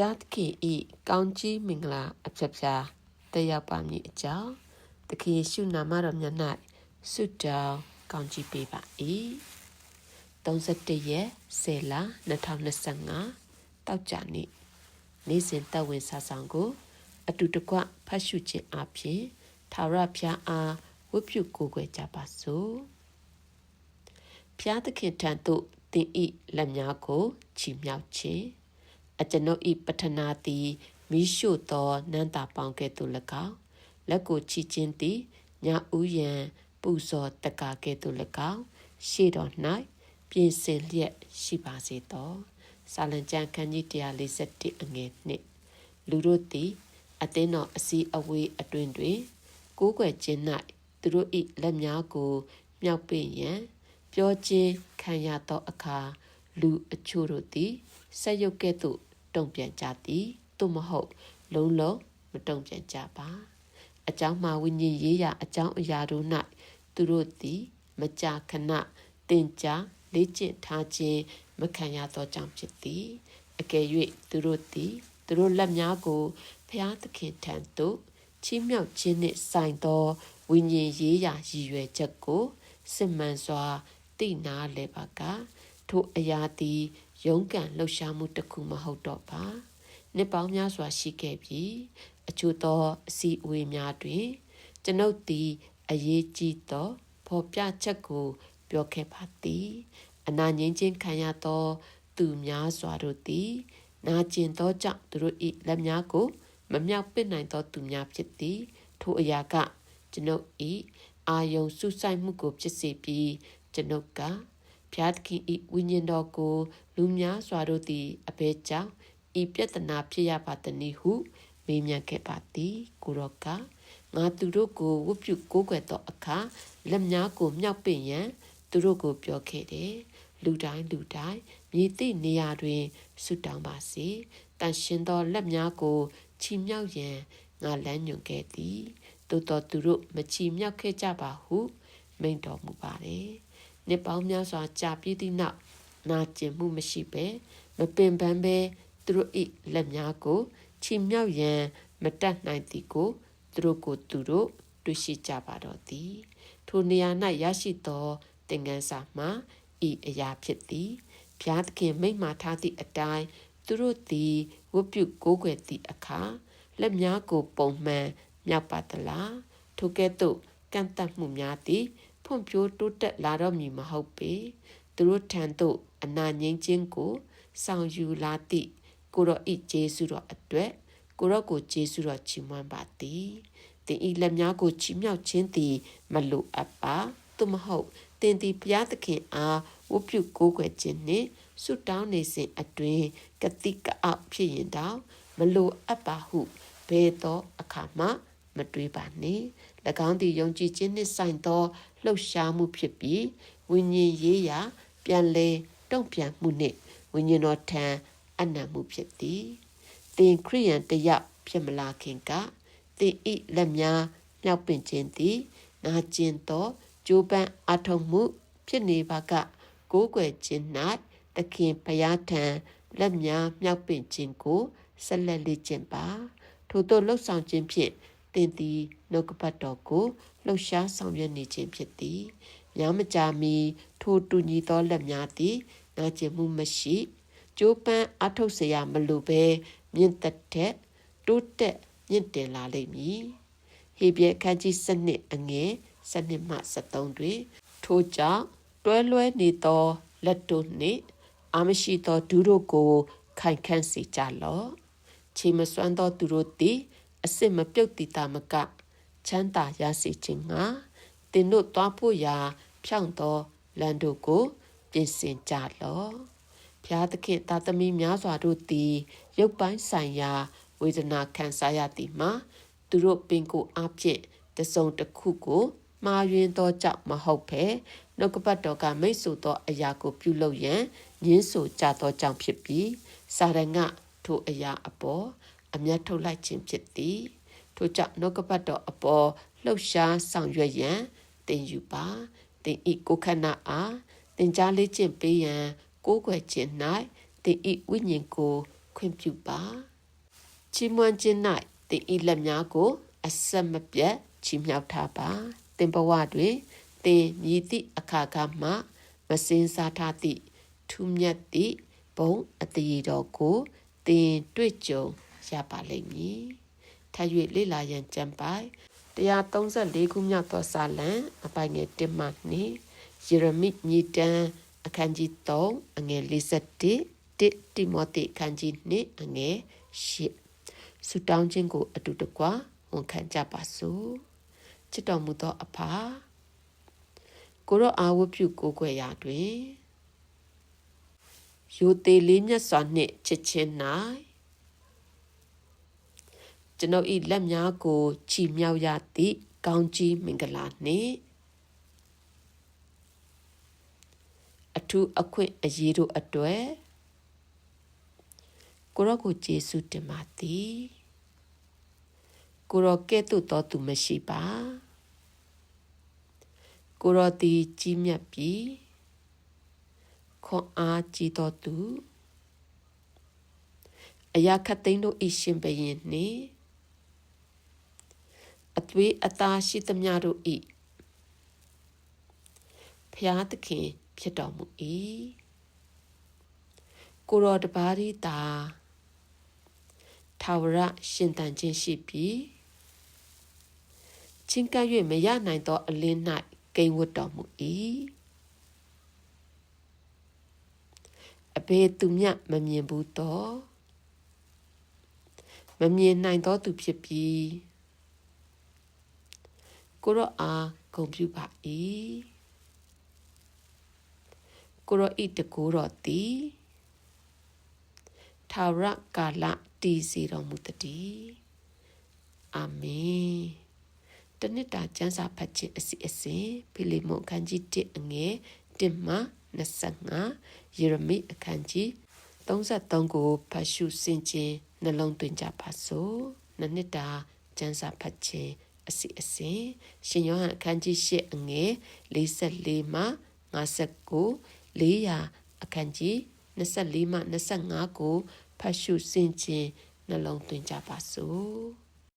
ရားသခင်ဤကောင်းကြီးမင်္ဂလာအဖျက်ဖျားတက်ရောက်ပါမည်အကြောင်းသခင်ယေရှုနာမတော်မြတ်၌ဆုတောင်းကောင်းကြီးပေးပါ၏31ရက်10လ2025တောက်ကြနေ့နေ့စဉ်တက်ဝင်စာဆောင်ကို အတူတကွဖတ်ရှုခြင်းအပြင်သာရဖျားအားဝတ်ပြုကိုးကွယ်ကြပါစို့ဖျားသခင်ထံသို့တင်ဤလက်များကိုချီမြှောက်ခြင်း အကျွန်ုပ်ဤပထနာသည်မိရှုသောနန္တာပေါင်းကဲ့သို့၎င်းလက်ကိုချီခြင်းသည်ညာဥယံပူဇော်တကာကဲ့သို့၎င်းရှေ့တော်၌ပြင်ဆင်လျက်ရှိပါစေသောစာလံကျမ်းခန်းကြီး141အငယ်2လူတို့သည်အသင်းတော်အစီအဝေးအတွင်တွင်ကိုးကွယ်ခြင်း၌သူတို့၏လက်များကိုမြောက်ပင့်ရန်ပြောခြင်းခံရသောအခါလူအချို့တို့သည်ဆက်ရုပ်ကဲ့သို့ တုံ့ပြန်ကြသည်သို့မဟုတ်လုံးလုံးမတုံ့ပြန်ကြပါအကြောင်းမှာဝိညာဉ်ရေးရာအကြောင်းအရာတို့၌သူတို့သည် မကြာခဏတင်ကြလေ့ကျင့်ထားခြင်းမခံရသောကြောင့်ဖြစ်သည်အကယ်၍သူတို့သည်သူတို့လက်များကိုဖျားသခင်ထံသို့ချီးမြှောက်ခြင်းနှင့်ဆိုင်သောဝိညာဉ်ရေးရာရည်ရွယ်ချက်ကိုစစ်မှန်စွာသိနာလဲပါကထိုအရာသည် ရုန်းကန်လှုပ်ရှားမှုတစ်ခုမဟုတ်တော့ပါနှစ်ပေါင်းများစွာရှိခဲ့ပြီးအချို့သောအစီအဝေးများတွင် ကျွန်ုပ်သည်အရေးကြီးသောဖော်ပြချက်ကို ပြောခဲ့ပါသည် အနာငင်းချင်းခံရသော သူများစွာတို့သည် နာကျင်သောကြောင့်သူတို့၏လက်များကို မမြောက်ပစ်နိုင်သောသူများဖြစ်သည် ထိုအရာက ကျွန်ုပ်၏အာယုံစုဆိုင်မှုကိုဖြစ်စေပြီးကျွန်ုပ်က ဖျားသခင်ဤဝိညာဉ်တော်ကို လူများစွာတို့သည်အဘဲကြောင့်ဤပြဿနာဖြစ်ရပါသည်နည်းဟုမေးမြန်းခဲ့ပါသည်ကိုရောကငါသူတို့ကိုဝတ်ပြုကိုးကွယ်သောအခါလက်များကိုမြောက်ပင့်ရန် သူတို့ကိုပြောခဲ့တယ်လူတိုင်းလူတိုင်းမြည်သည့်နေရာတွင်ဆုတောင်းပါစေတန်ရှင်သောလက်များကိုချီမြောက်ရန်ငါလမ်းညွှန်ခဲ့သည်သို့တော်သူတို့မချီမြောက်ခဲ့ကြပါဟုမိန့်တော်မူပါတယ် နှစ်ပေါင်းများစွာကြာပြီးသည့်နောက်နာကျင်မှုမရှိပဲမပင်ပန်းပဲသူတို့၏လက်များကိုချီမြောက်ရန်မတတ်နိုင်သည်ကိုသူတို့ကိုသူတို့တွေ့ရှိကြပါတော့သည်ထိုနေရာ၌ရရှိသောသင်္ကန်းစာမှာဤအရာဖြစ်သည်ဘုရားသခင်မိန့်မာထားသည့်အတိုင်းသူတို့သည်ဝတ်ပြုကိုးကွယ်သည့်အခါလက်များကိုပုံမှန်မြောက်ပါသလားထိုကဲ့သို့ကန့်တတ်မှုများသည် ဖွံ့ဖြိုးတိုးတက်လာတော့မည်မဟုတ်ပေသူတို့ထံသို့အနာငိမ့်ခြင်းကိုဆောင်ယူလာသည့်ကိုရောဤဂျေစုတော်အတွက်ကိုရောကိုဂျေစုတော်ချီးမွမ်းပါသည်တင်ဤလက်များကိုချီးမြှောက်ခြင်းသည်မလိုအပ်ပါသို့မဟုတ်တင်သည်ဘုရားသခင်အားဝတ်ပြုကိုးကွယ်ခြင်းနှင့်ဆုတောင်းနေစဉ်အတွင်းကတိကအောက်ဖြစ်ရင်တောင်မလိုအပ်ပါဟုဘယ်သောအခါမှ မတွေးပါနှင့်၎င်းသည်ယုံကြည်ခြင်းနှင့်ဆိုင်သောလှုပ်ရှားမှုဖြစ်ပြီးဝိညာဉ်ရေးရာ ပြန်လဲတုံ့ပြန်မှုနှင့်ဝိညာဉ်တော်ထံအနံ့မှုဖြစ်သည်သင်ခရိယန်တယောက်ဖြစ်မလာခင်ကသင်ဤလက်များမြောက်ပင်ခြင်းသည်နာကျင်သောကြိုးပမ်းအထုံမှု ဖြစ်နေပါကကိုးကွယ်ခြင်း၌သခင်ဘုရားထံလက်များမြောက်ပင်ခြင်းကိုဆက်လက်လေ့ကျင့်ပါထို့သောလှုပ်ဆောင်ခြင်းဖြင့် သင်သည်နှုတ်ကပတ်တော်ကိုလှုပ်ရှားဆောင်ရွက်နေခြင်းဖြစ်သည်။ညမကြမီထိုတူညီသောလက်များသည်နာကျင်မှုမရှိကျိုးပန်းအထုတ်เสียမလိုပဲမြင့်တက်တဲ့တိုးတက်မြင့်တင်လာလိမ့်မည်။ဟေဘရဲခန်းကြီးစနစ်အငယ်စနစ်မှ73တွင်ထိုကြောင့်တွဲလွဲနေသောလက်တို့နှင့်အမရှိသောဒူးတို့ကိုခိုင်ခန့်စေကြလော့။ခြေမစွမ်းသောသူတို့သည် အစစ်မပြုတ်တည်တာမက ချမ်းသာရစေခြင်းငှာတင်တို့သွားဖို့ရာ ဖြောင့်သောလမ်းတို့ကို ပြင်ဆင်ကြလော့ဘုရားသခင်သာသမီများစွာတို့သည် ရုပ်ပိုင်းဆိုင်ရာ ဝေဒနာခံစားရသည်မှာသူတို့ပင်ကိုအဖြစ်တစုံတစ်ခုကိုမှားယွင်းသောကြောင့်မဟုတ်ဘဲနှုတ်ကပတ်တော်ကမိတ်ဆိုသောအရာကိုပြုလုပ်ရန်ညင်းဆိုကြသောကြောင့်ဖြစ်ပြီးစာရငထိုအရာအပေါ် အမျက်ထုတ်လိုက်ခြင်းဖြစ်သည်ထို့ကြောင့်နှုတ်ကပတ်တော်အပေါ်လှုပ်ရှားဆောင်ရွက်ရန်တင်ယူပါတင်ဤကိုခဏအားတင်ကြားလေးခြင်းပေးရန်ကိုးကွယ်ခြင်း၌တင်ဤဝိညာဉ်ကိုခွင့်ပြုပါချီးမွမ်းခြင်း၌တင်ဤလက်များကို အဆက်မပြတ်ချီးမြှောက်ထားပါတင်ဘဝတွင်တင်မြည်သည့်အခါကမှမစင်စားထားသည့်ထူးမြတ်သည့်ဘုံအတည်တော်ကိုတင်တွေ့ကြုံ ရပါလိမ့်မည်ထပ်၍လေ့လာရန်ကြံပိုင်134ခုမြောက်သောစာလံအပိုင်ငယ်1မှ2ယေရမိမြေတန်းအခန်းကြီး3အငယ်41တိတိမောသေအခန်းကြီး2အငယ်8ဆုတောင်းခြင်းကို အတူတကွဝန်ခံကြပါစို့ချစ်တော်မူသောအဖာကိုရောအာဝတ်ပြုကိုခွေရာတွင်ယိုသေးလေးမြတ်စွာနှင့်ချစ်ချင်း၌ ကျွန်ုပ်၏လက်များကိုချီမြောက်ရသည့်ကောင်းကြီးမင်္ဂလာနှင့်အထူးအခွင့်အရေးတို့အတွေ့ကိုရောကိုယေရှုတင်ပါသည်ကိုရောကဲ့သို့တော်သူမရှိပါကိုရောတီကြီးမြတ်ပြီးခွန်အားကြီးတော်သူအရာခတ်သိမ်းတို့ဤရှင်ဘရင်နှင့် အသွေးအသားရှိသမျှတို့ဤဖျားသခင်ဖြစ်တော်မူ၏ကိုရောတပါးရီတာထာဝရရှင်တန်ခြင်းရှိပြီးချင်းကပ်၍မရနိုင်သောအလင်း၌ကိန်းဝတ်တော်မူ၏အဘေသူမြမမြင်ဘူးတော့မမြင်နိုင်သောသူဖြစ်ပြီး ကိုရောအားဂုံပြုပါ၏ကိုရောဤတကူတော်သည်ထာဝရကာလတည်စေတော်မူတည်းအာမင်တနစ်တာကျမ်းစာဖတ်ခြင်းအစီအစဉ်ဖိလိမုန်အခန်းကြီး1အငယ်1မှ25ယေရမိအခန်းကြီး33ကိုဖတ်ရှုဆင်ခြင်နှလုံးသွင်းကြပါစို့နနစ်တာကျမ်းစာဖတ်ခြင်း အစီအစဉ်ရှင်ယောဟန်အခန်းကြီး8အငယ်44မှ59 400အခန်းကြီး24မှ25ကိုဖတ်ရှုဆင်ခြင်နှလုံးသွင်းကြပါစို့